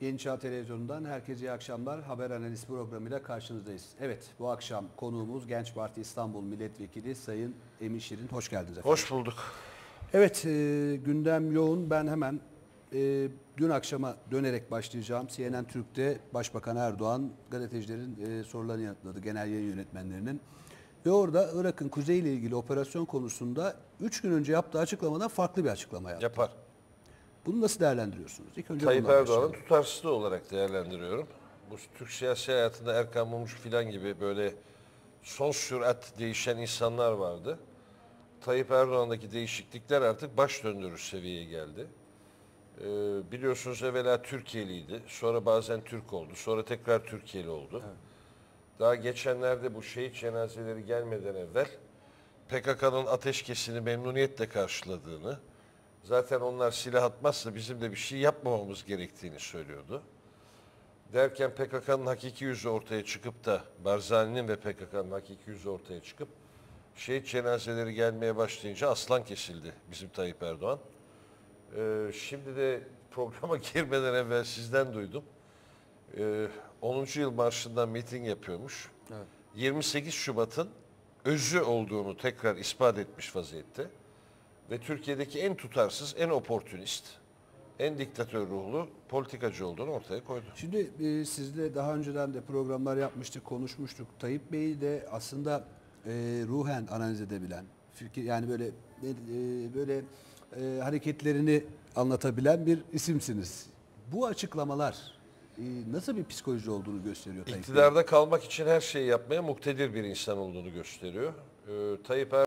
Yeni Çağ Televizyonu'ndan herkese iyi akşamlar. Haber analiz programıyla karşınızdayız. Evet bu akşam konuğumuz Genç Parti İstanbul Milletvekili Sayın Emin Şirin. Hoş geldiniz efendim. Hoş bulduk. Evet e, gündem yoğun. Ben hemen e, dün akşama dönerek başlayacağım. CNN Türk'te Başbakan Erdoğan gazetecilerin e, sorularını yanıtladı. Genel yayın yönetmenlerinin. Ve orada Irak'ın kuzeyiyle ilgili operasyon konusunda 3 gün önce yaptığı açıklamadan farklı bir açıklama yaptı. Yapar. Bunu nasıl değerlendiriyorsunuz? İlk önce Tayyip başlayalım. tutarsızlığı olarak değerlendiriyorum. Bu Türk siyasi hayatında Erkan Mumcu filan gibi böyle son sürat değişen insanlar vardı. Tayyip Erdoğan'daki değişiklikler artık baş döndürür seviyeye geldi. Ee, biliyorsunuz evvela Türkiye'liydi. Sonra bazen Türk oldu. Sonra tekrar Türkiye'li oldu. Daha geçenlerde bu şehit cenazeleri gelmeden evvel PKK'nın ateşkesini memnuniyetle karşıladığını, zaten onlar silah atmazsa bizim de bir şey yapmamamız gerektiğini söylüyordu. Derken PKK'nın hakiki yüzü ortaya çıkıp da Barzani'nin ve PKK'nın hakiki yüzü ortaya çıkıp şehit cenazeleri gelmeye başlayınca aslan kesildi bizim Tayyip Erdoğan. Ee, şimdi de programa girmeden evvel sizden duydum. Ee, 10. yıl marşından miting yapıyormuş. 28 Şubat'ın özü olduğunu tekrar ispat etmiş vaziyette. Ve Türkiye'deki en tutarsız, en oportunist, en diktatör ruhlu politikacı olduğunu ortaya koydu. Şimdi e, sizle daha önceden de programlar yapmıştık, konuşmuştuk. Tayyip Bey'i de aslında e, ruhen analiz edebilen, fikir yani böyle e, böyle e, hareketlerini anlatabilen bir isimsiniz. Bu açıklamalar e, nasıl bir psikoloji olduğunu gösteriyor Tayyip? İktidarda kalmak için her şeyi yapmaya muktedir bir insan olduğunu gösteriyor. Ee, Tayyip